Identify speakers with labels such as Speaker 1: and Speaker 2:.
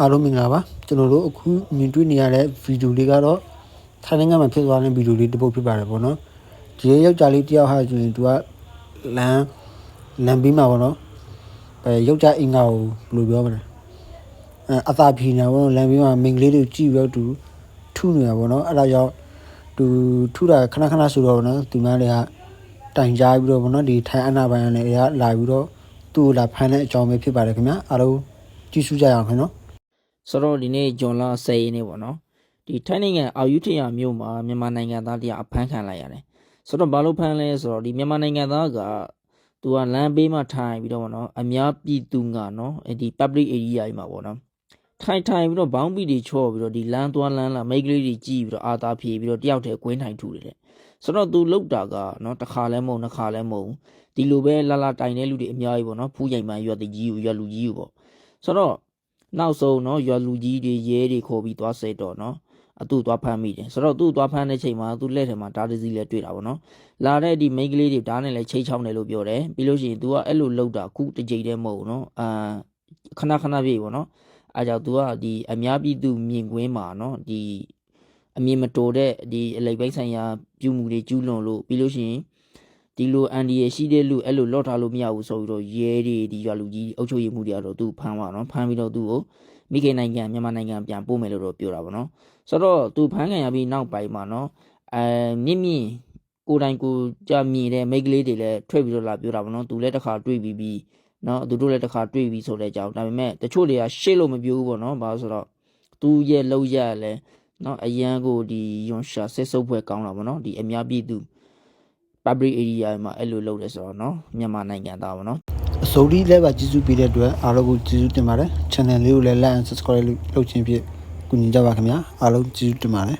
Speaker 1: အားလုံးမင်္ဂလာပါကျွန်တော်တို့အခုမြင်တွေ့နေရတဲ့ဗီဒီယိုလေးကတော့ထိုင်းနိုင်ငံမှာဖြစ်သွားတဲ့ဗီဒီယိုလေးတစ်ပုဒ်ဖြစ်ပါတယ်ပေါ့နော်ဒီယောက်ျားလေးတယောက်ဟာဆိုရင်သူကလမ်းလမ်းပြီးမှာပေါ့နော်အဲယောက်ျားအင်္ဂါကိုဘယ်လိုပြောမလဲအဲအသာဖြီနေပေါ့နော်လမ်းပြီးမှာမိန်းကလေးတွေကြည့်ပြီးတော့သူထုနေတာပေါ့နော်အဲ့ဒါကြောင့်သူထုတာခဏခဏဆိုတော့ပေါ့နော်ဒီမလေးကတိုင်ကြားပြီးတော့ပေါ့နော်ဒီထိုင်းအနာပိုင်းနဲ့အဲကလာပြီးတော့သူ့ကိုလာဖမ်းတဲ့အကြောင်းပဲဖြစ်ပါတယ်ခင်ဗျာအားလုံးကြည့်ရှုကြရအောင်ခင်နော်
Speaker 2: ဆိုတော့ဒီနေ့ဂျွန်လာ10ရက်နေ့ပေါ့နော်ဒီထိုင်းနိုင်ငံအာယူထယာမြို့မှာမြန်မာနိုင်ငံသားတရားအဖမ်းခံလိုက်ရတယ်ဆိုတော့ဘာလို့ဖမ်းလဲဆိုတော့ဒီမြန်မာနိုင်ငံသားကသူကလမ်းဘေးမှာထိုင်ပြီးတော့ပေါ့နော်အများပြည်သူကနော်အဲ့ဒီ public area ကြီးမှာပေါ့နော်ထိုင်ထိုင်ပြီးတော့ဘောင်းပီတွေချော့ပြီးတော့ဒီလမ်းသွားလမ်းလာမိတ်ကလေးတွေကြည့်ပြီးတော့အာသာဖြေပြီးတော့တယောက်တည်းကွင်းထိုင်ထူတယ်တဲ့ဆိုတော့သူလောက်တာကနော်တစ်ခါလဲမဟုတ်နှစ်ခါလဲမဟုတ်ဒီလိုပဲလာလာတိုင်တဲ့လူတွေအများကြီးပေါ့နော်ဖူးရိုင်မှန်ရွက်တကြီးကိုရွက်လူကြီးကိုပေါ့ဆိုတော့ နောက်ဆုံးเนาะရွာလူကြီးတွေရဲတွေခေါ်ပြီးသွားစိတ်တော့เนาะအတူသွားဖမ်းမိတယ်ဆိုတော့သူ့သွားဖမ်းတဲ့ချိန်မှာသူ့လက်ထဲမှာဓာတ်တစ်စီးလည်းတွေ့တာပေါ့နော်လာတဲ့ဒီမိန်းကလေးတွေဓာတ်နဲ့လည်းချိတ်ချောင်းတယ်လို့ပြောတယ်ပြီးလို့ရှိရင် तू ကအဲ့လိုလောက်တာခုတစ်ကြိမ်တည်းမဟုတ်ဘူးเนาะအာခဏခဏပြေပေါ့နော်အဲကြောင့် तू ကဒီအများပြည်သူမြင်ကွင်းမှာเนาะဒီအမြင်မတော်တဲ့ဒီအလိပ်ပိုင်းဆိုင်ရာပြုမှုတွေကျူးလွန်လို့ပြီးလို့ရှိရင် ဒီလိုအန်ဒီရရှိတဲ့လူအဲ့လိုလော့ထားလို့မရဘူးဆိုပြီးတော့ရဲတွေဒီရွာလူကြီးအုပ်ချုပ်ရေးမှုတွေကတော့သူ့ဖမ်းပါနော်ဖမ်းပြီးတော့သူ့ကိုမိခင်နိုင်ငံမြန်မာနိုင်ငံပြန်ပို့မယ်လို့တော့ပြောတာပေါ့နော်ဆိုတော့သူဖမ်းခံရပြီးနောက်ပိုင်းမှာနော်အဲမြင့်မြင့်ကိုယ်တိုင်ကိုယ်ကြမြင်တဲ့မိန်းကလေးတွေလည်းထွက်ပြီးတော့လာပြောတာပေါ့နော်သူလည်းတစ်ခါတွေ့ပြီးပြီးနော်သူတို့လည်းတစ်ခါတွေ့ပြီးဆိုတဲ့အကြောင်းဒါပေမဲ့တချို့တွေကရှေ့လို့မပြောဘူးပေါ့နော်ဘာလို့ဆိုတော့သူရဲ့လောက်ရလဲနော်အရန်ကိုဒီယွန်ရှာဆက်စုပ်ဖွဲ့ကောင်းတာပေါ့နော်ဒီအများပြည်သူ public area မှာအဲ့လိုလုပ်တယ်ဆိုတော့နော်မြန်မာနိုင်ငံသားပေါ့နော်
Speaker 1: အစိုးရလည်းပါကျေးဇူးပေးတဲ့အတွက်အားလုံးကိုကျေးဇူးတင်ပါတယ် channel လေးကိုလည်း like and subscribe လုပ်လုပ်ခြင်းဖြင့်ကူညီကြပါခင်ဗျာအားလုံးကျေးဇူးတင်ပါတယ်